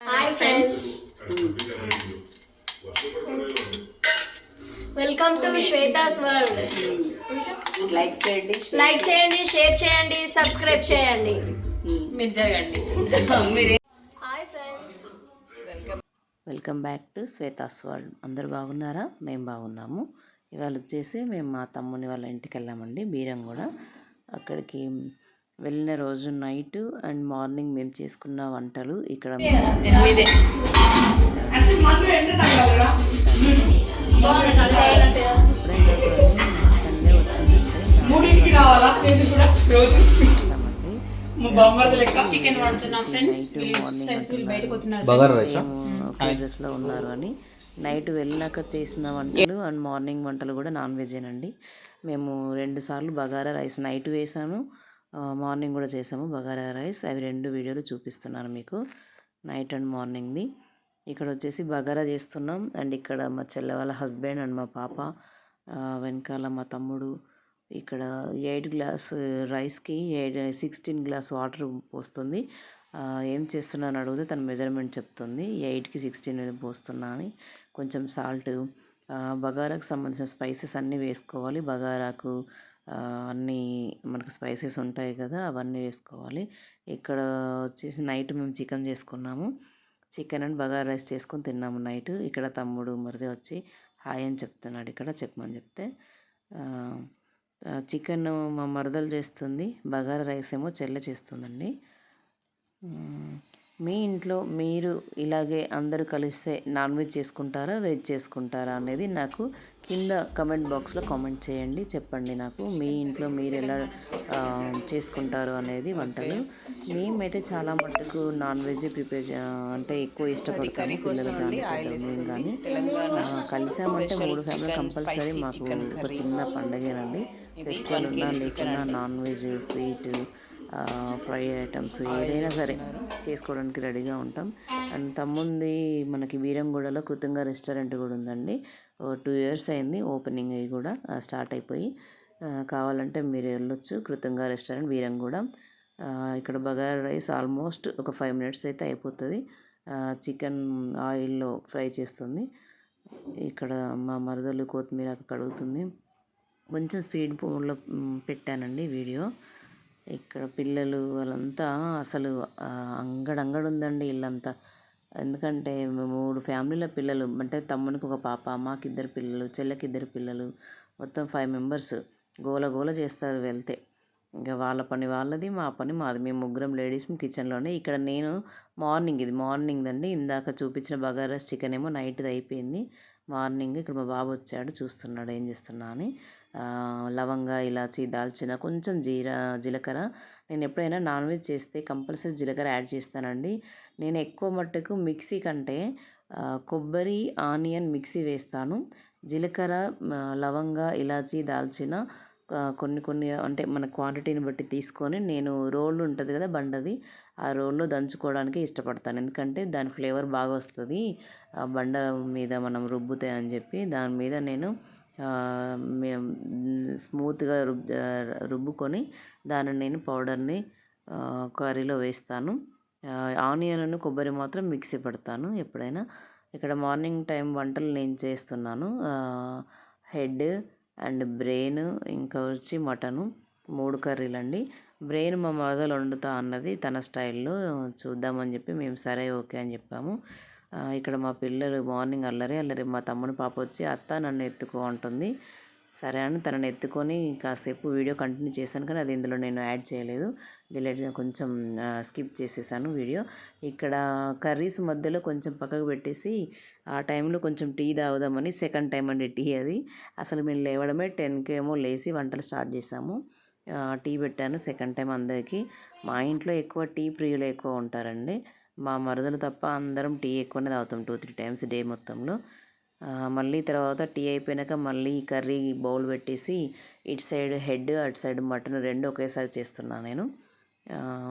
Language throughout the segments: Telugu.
Hi friends welcome to Shweta's world like చేయండి లైక్ చేయండి. షేర్ చేయండి సబ్స్క్రైబ్ చేయండి. మీరు జరగండి. మీరే. Hi friends welcome back to Shweta's world అందరు బాగున్నారా? మేము బాగున్నాము. ఇవాళ వచ్చేసి మేము మా తమ్ముని వాళ్ళ ఇంటికి వెళ్ళామండి. బీరం కూడా అక్కడికి వెళ్ళిన రోజు నైట్ అండ్ మార్నింగ్ మేము చేసుకున్న వంటలు ఇక్కడ డ్రెస్లో ఉన్నారు అని. నైట్ వెళ్ళినాక చేసిన వంటలు అండ్ మార్నింగ్ వంటలు కూడా నాన్ వెజేనండి మేము రెండు సార్లు బగారా రైస్ నైట్ వేసాను. మార్నింగ్ కూడా చేసాము. బగారా రైస్. అవి రెండు వీడియోలు చూపిస్తున్నాను మీకు. నైట్ అండ్ మార్నింగ్ది. ఇక్కడ వచ్చేసి బగారా చేస్తున్నాం. అండ్ ఇక్కడ మా చెల్లె వాళ్ళ హస్బెండ్ అండ్ మా పాప వెనకాల మా తమ్ముడు. ఇక్కడ ఎయిట్ గ్లాస్ రైస్కి ఎయిట్ సిక్స్టీన్ గ్లాస్ వాటర్ పోస్తుంది. ఏం చేస్తున్నాను అడిగితే తన మెజర్మెంట్ చెప్తుంది. ఎయిట్కి సిక్స్టీన్ పోస్తున్నా అని. కొంచెం సాల్ట్. బగారాకు సంబంధించిన స్పైసెస్ అన్నీ వేసుకోవాలి. బగారాకు అన్నీ మనకు స్పైసెస్ ఉంటాయి కదా అవన్నీ వేసుకోవాలి. ఇక్కడ వచ్చేసి నైట్ మేము చికెన్ చేసుకున్నాము. చికెన్ అండ్ బగారా రైస్ చేసుకొని తిన్నాము నైట్. ఇక్కడ తమ్ముడు మరిది వచ్చి హాయ్ అని చెప్తున్నాడు ఇక్కడ చెప్పమని చెప్తే. చికెన్ మా మరదలు చేస్తుంది బగారా రైస్ ఏమో చెల్లె చేస్తుందండి. మీ ఇంట్లో మీరు ఇలాగే అందరూ కలిస్తే నాన్ వెజ్ చేసుకుంటారా వెజ్ చేసుకుంటారా అనేది నాకు కింద కమెంట్ బాక్స్లో కామెంట్ చేయండి చెప్పండి నాకు మీ ఇంట్లో మీరు ఎలా చేసుకుంటారు అనేది వంటలు. మేమైతే చాలా మటుకు నాన్ వెజ్ ప్రిపేర్ అంటే ఎక్కువ ఇష్టపడతాము పిల్లలు కానీ మేము కానీ. కలిసామంటే మూడు ఫ్యామిలీ కంపల్సరీ మాకు ఒక చిన్న పండగేనండి. ఫెస్టివల్ ఉన్నా లేకున్నా non veg sweet fry items ఏదైనా సరే చేసుకోవడానికి రెడీగా ఉంటాం. అండ్ తమ్ముంది మనకి వీరంగూడలో కృతంగా రెస్టారెంట్ కూడా ఉందండి. టూ ఇయర్స్ అయింది ఓపెనింగ్ అయ్యి కూడా స్టార్ట్ అయిపోయి. కావాలంటే మీరు వెళ్ళొచ్చు. కృతంగా రెస్టారెంట్ వీరంగూడ. ఇక్కడ బగారా రైస్ ఆల్మోస్ట్ ఒక ఫైవ్ మినిట్స్ అయితే అయిపోతుంది. చికెన్ ఆయిల్లో ఫ్రై చేస్తుంది. ఇక్కడ మా మరదలు కొత్తిమీర కడుగుతుంది. కొంచెం స్పీడ్ ఫోన్లో పెట్టానండి వీడియో. ఇక్కడ పిల్లలు వాళ్ళంతా అసలు అంగడంగడు ఉందండి ఇల్లంతా. ఎందుకంటే మూడు ఫ్యామిలీల పిల్లలు అంటే తమ్మునికి ఒక పాప మాకు ఇద్దరు పిల్లలు చెల్లెకి ఇద్దరు పిల్లలు మొత్తం ఫైవ్ మెంబర్స్. గోల గోల చేస్తారు వెళ్తే. ఇంకా వాళ్ళ పని వాళ్ళది మా పని మాది. మేము ముగ్గురం లేడీస్ కిచెన్లోనే. ఇక్కడ నేను మార్నింగ్ ఇది మార్నింగ్ అండి ఇందాక చూపించిన బగారా చికెన్ ఏమో నైట్ది అయిపోయింది. మార్నింగ్ ఇక్కడ మా బాబు వచ్చాడు చూస్తున్నాడు ఏం చేస్తున్నా అని. లవంగా ఇలాచి దాల్చిన కొంచెం జీరా జీలకర్ర. నేను ఎప్పుడైనా నాన్ వెజ్ చేస్తే కంపల్సరీ జీలకర్ర యాడ్ చేస్తానండి. నేను ఎక్కువ మట్టుకు మిక్సీ కంటే కొబ్బరి ఆనియన్ మిక్సీ వేస్తాను. జీలకర్ర లవంగ లవంగా ఇలాచి దాల్చిన కొన్ని కొన్ని అంటే మన క్వాంటిటీని బట్టి తీసుకొని నేను రోల్ ఉంటుంది కదా బండది ఆ రోల్లో దంచుకోవడానికి ఇష్టపడతాను. ఎందుకంటే దాని ఫ్లేవర్ బాగా వస్తుంది. ఆ బండ మీద మనం రుబ్బుతాయి అని చెప్పి దాని మీద నేను స్మూత్గా రుబ్ రుబ్బుకొని దాన్ని నేను పౌడర్ని కర్రీలో వేస్తాను. ఆనియన్ను కొబ్బరి మాత్రం మిక్సీ పెడతాను ఎప్పుడైనా. ఇక్కడ మార్నింగ్ టైం వంటలు నేను చేస్తున్నాను. హెడ్ అండ్ బ్రెయిన్ ఇంకా వచ్చి మటను మూడు కర్రీలు అండి బ్రెయిన్ మా మరదలు వండుతా అన్నది తన స్టైల్లో చూద్దామని చెప్పి మేము సరే ఓకే అని చెప్పాము. ఇక్కడ మా పిల్లలు మార్నింగ్ అల్లరి అల్లరి మా తమ్ముని పాప వచ్చి అత్త నన్ను ఎత్తుకో అంటుంది. సరే అని తనని ఎత్తుకొని కాసేపు వీడియో కంటిన్యూ చేశాను కానీ అది ఇందులో నేను యాడ్ చేయలేదు. డిలేట్ కొంచెం స్కిప్ చేసేసాను వీడియో. ఇక్కడ కర్రీస్ మధ్యలో కొంచెం పక్కకు పెట్టేసి ఆ టైంలో కొంచెం టీ తాగుదామని సెకండ్ టైం అండి టీ అది. అసలు మేము లేవడమే టెన్కేమో లేచి వంటలు స్టార్ట్ చేసాము టీ పెట్టాను సెకండ్ టైం అందరికీ. మా ఇంట్లో ఎక్కువ టీ ప్రియులు ఎక్కువ ఉంటారండి. మా మరదలు తప్ప అందరం టీ ఎక్కువనే తాగుతాం టూ త్రీ టైమ్స్ డే మొత్తంలో. మళ్ళీ తర్వాత టీ అయిపోయినాక మళ్ళీ కర్రీ బౌల్ పెట్టేసి ఇటు సైడ్ హెడ్ అటు సైడ్ మటన్ రెండు ఒకేసారి చేస్తున్నా నేను.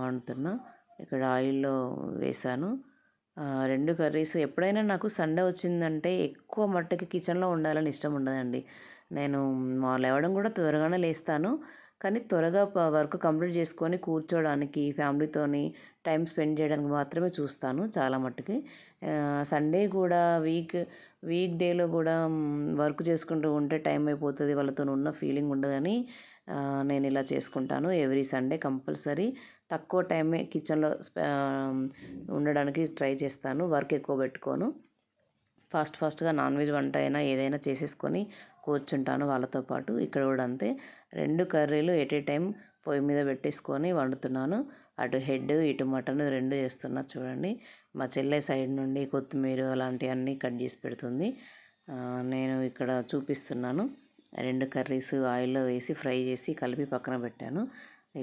వండుతున్నా. ఇక్కడ ఆయిల్లో వేసాను. రెండు కర్రీస్ ఎప్పుడైనా నాకు సండే వచ్చిందంటే ఎక్కువ మట్టుకి కిచెన్లో ఉండాలని ఇష్టం ఉండదండి. నేను మా లేవడం కూడా త్వరగానే లేస్తాను. కానీ త్వరగా ప- వర్క్ కంప్లీట్ చేసుకొని కూర్చోడానికి ఫ్యామిలీతోని టైం స్పెండ్ చేయడానికి మాత్రమే చూస్తాను చాలా మట్టుకి. సండే కూడా వీక్ వీక్ డేలో కూడా వర్క్ చేసుకుంటూ ఉంటే టైం అయిపోతుంది వాళ్ళతో ఉన్న ఫీలింగ్ ఉండదని నేను ఇలా చేసుకుంటాను. ఎవ్రీ సండే కంపల్సరీ తక్కువ టైమే కిచెన్లో ఉండడానికి ట్రై చేస్తాను వర్క్ ఎక్కువ పెట్టుకోను. ఫాస్ట్ ఫాస్ట్గా నాన్ వెజ్ వంట అయినా ఏదైనా చేసేసుకొని కూర్చుంటాను వాళ్ళతో పాటు. ఇక్కడ కూడా అంతే. రెండు కర్రీలు ఎట్ ఏ టైం పొయ్యి మీద పెట్టేసుకొని వండుతున్నాను. అటు హెడ్ ఇటు మటన్ రెండు చేస్తున్నా చూడండి. మా చెల్లె సైడ్ నుండి కొత్తిమీర అలాంటివన్నీ కట్ చేసి పెడుతుంది. నేను ఇక్కడ చూపిస్తున్నాను. రెండు కర్రీస్ ఆయిల్లో వేసి ఫ్రై చేసి కలిపి పక్కన పెట్టాను.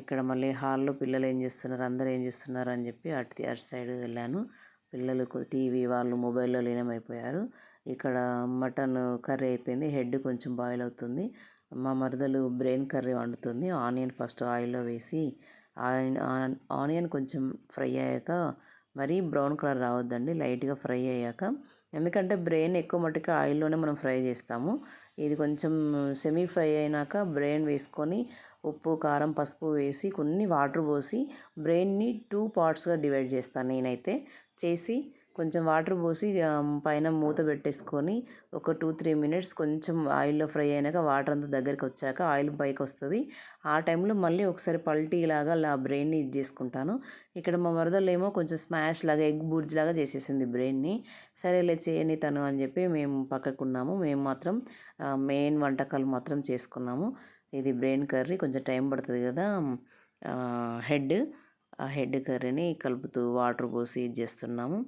ఇక్కడ మళ్ళీ హాల్లో పిల్లలు ఏం చేస్తున్నారు? అందరూ ఏం చేస్తున్నారు అని చెప్పి అటు అటు సైడ్ వెళ్ళాను. పిల్లలకు టీవీ వాళ్ళు మొబైల్లో లీనమైపోయారు. ఇక్కడ మటన్ కర్రీ అయిపోయింది. హెడ్ కొంచెం బాయిల్ అవుతుంది. మా మరదలు బ్రెయిన్ కర్రీ వండుతుంది. ఆనియన్ ఫస్ట్ ఆయిల్లో వేసి ఆయిన్ ఆనియన్ కొంచెం ఫ్రై అయ్యాక మరీ బ్రౌన్ కలర్ రావద్దండి. లైట్గా ఫ్రై అయ్యాక. ఎందుకంటే బ్రెయిన్ ఎక్కువ మట్టుకు ఆయిల్లోనే మనం ఫ్రై చేస్తాము. ఇది కొంచెం సెమీ ఫ్రై అయినాక బ్రెయిన్ వేసుకొని ఉప్పు కారం పసుపు వేసి కొన్ని వాటర్ పోసి బ్రెయిన్ని టూ పార్ట్స్గా డివైడ్ చేస్తాను నేనైతే. చేసి కొంచెం వాటర్ పోసి పైన మూత పెట్టేసుకొని ఒక టూ త్రీ మినిట్స్ కొంచెం ఆయిల్లో ఫ్రై అయినాక వాటర్ అంతా దగ్గరికి వచ్చాక ఆయిల్ పైకి వస్తుంది. ఆ టైంలో మళ్ళీ ఒకసారి పల్టీ లాగా అలా బ్రెయిన్ని ఇది చేసుకుంటాను. ఇక్కడ మా మరదలు ఏమో కొంచెం స్మాష్ లాగా ఎగ్ బుర్జ్ లాగా చేసేసింది బ్రెయిన్ని. సరేలే చేయని తను అని చెప్పి మేము పక్కకున్నాము మేము మాత్రం మెయిన్ వంటకాలు మాత్రం చేసుకున్నాము. ఇది బ్రెయిన్ కర్రీ కొంచెం టైం పడుతుంది కదా హెడ్. ఆ హెడ్ కర్రీని కలుపుతూ వాటర్ పోసి ఇది చేస్తున్నాము.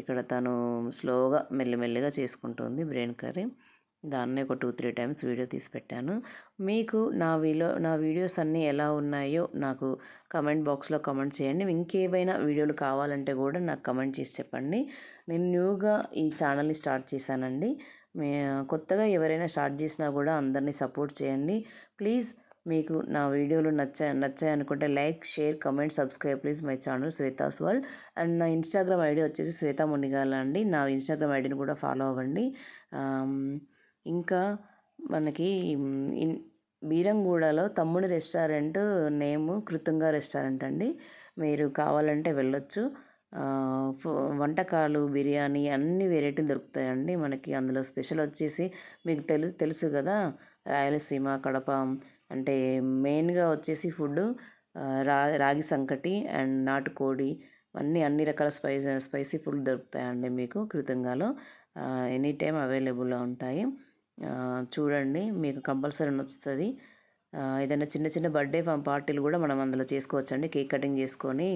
ఇక్కడ తను స్లోగా మెల్లిమెల్లిగా చేసుకుంటుంది బ్రెయిన్ కర్రీ. దాన్నే ఒక టూ త్రీ టైమ్స్ వీడియో తీసి పెట్టాను. మీకు నా వీలో నా వీడియోస్ అన్నీ ఎలా ఉన్నాయో నాకు కమెంట్ బాక్స్లో కమెంట్ చేయండి. ఇంకేమైనా వీడియోలు కావాలంటే కూడా నాకు కమెంట్ చేసి చెప్పండి. నేను న్యూగా ఈ ఛానల్ని స్టార్ట్ చేశానండి. మే కొత్తగా ఎవరైనా స్టార్ట్ చేసినా కూడా అందరినీ సపోర్ట్ చేయండి. ప్లీజ్ మీకు నా వీడియోలు నచ్చా నచ్చాయి అనుకుంటే like share comment subscribe please my channel Shweta's world. And నా ఇన్స్టాగ్రామ్ ఐడి వచ్చేసి శ్వేతా మునిగాల అండి. నా ఇన్స్టాగ్రామ్ ఐడిని కూడా ఫాలో అవ్వండి. ఇంకా మనకి ఇన్ బీరంగూడలో తమ్ముడి రెస్టారెంట్ నేమ్ కృతంగా రెస్టారెంట్ అండి. మీరు కావాలంటే వెళ్ళొచ్చు. వంటకాలు బిర్యానీ అన్ని వెరైటీలు దొరుకుతాయండి మనకి. అందులో స్పెషల్ వచ్చేసి మీకు తెలుసు తెలుసు కదా రాయలసీమ కడప అంటే మెయిన్గా వచ్చేసి ఫుడ్ రా రాగి సంకటి అండ్ నాటుకోడి అన్నీ అన్ని రకాల స్పైస్ స్పైసీ ఫుడ్ దొరుకుతాయండి మీకు కృతంగాలో. ఎనీ టైం అవైలబుల్లో ఉంటాయి. చూడండి మీకు కంపల్సరీ నచ్చుతుంది. ఏదైనా చిన్న చిన్న బర్త్డే పార్టీలు కూడా మనం అందులో చేసుకోవచ్చండి. కేక్ కటింగ్ చేసుకొని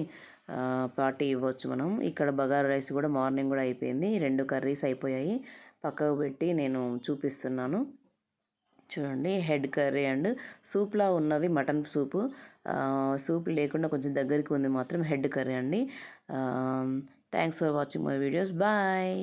పార్టీ ఇవ్వచ్చు మనం. ఇక్కడ బగారు రైస్ కూడా మార్నింగ్ కూడా అయిపోయింది. రెండు కర్రీస్ అయిపోయాయి. పక్కకు పెట్టి నేను చూపిస్తున్నాను. చూడండి హెడ్ కర్రీ అండ్ సూప్లా ఉన్నది మటన్ సూపు. సూప్ లేకుండా కొంచెం దగ్గరికి ఉంది మాత్రం హెడ్ కర్రీ అండి. Thanks for watching my videos. Bye.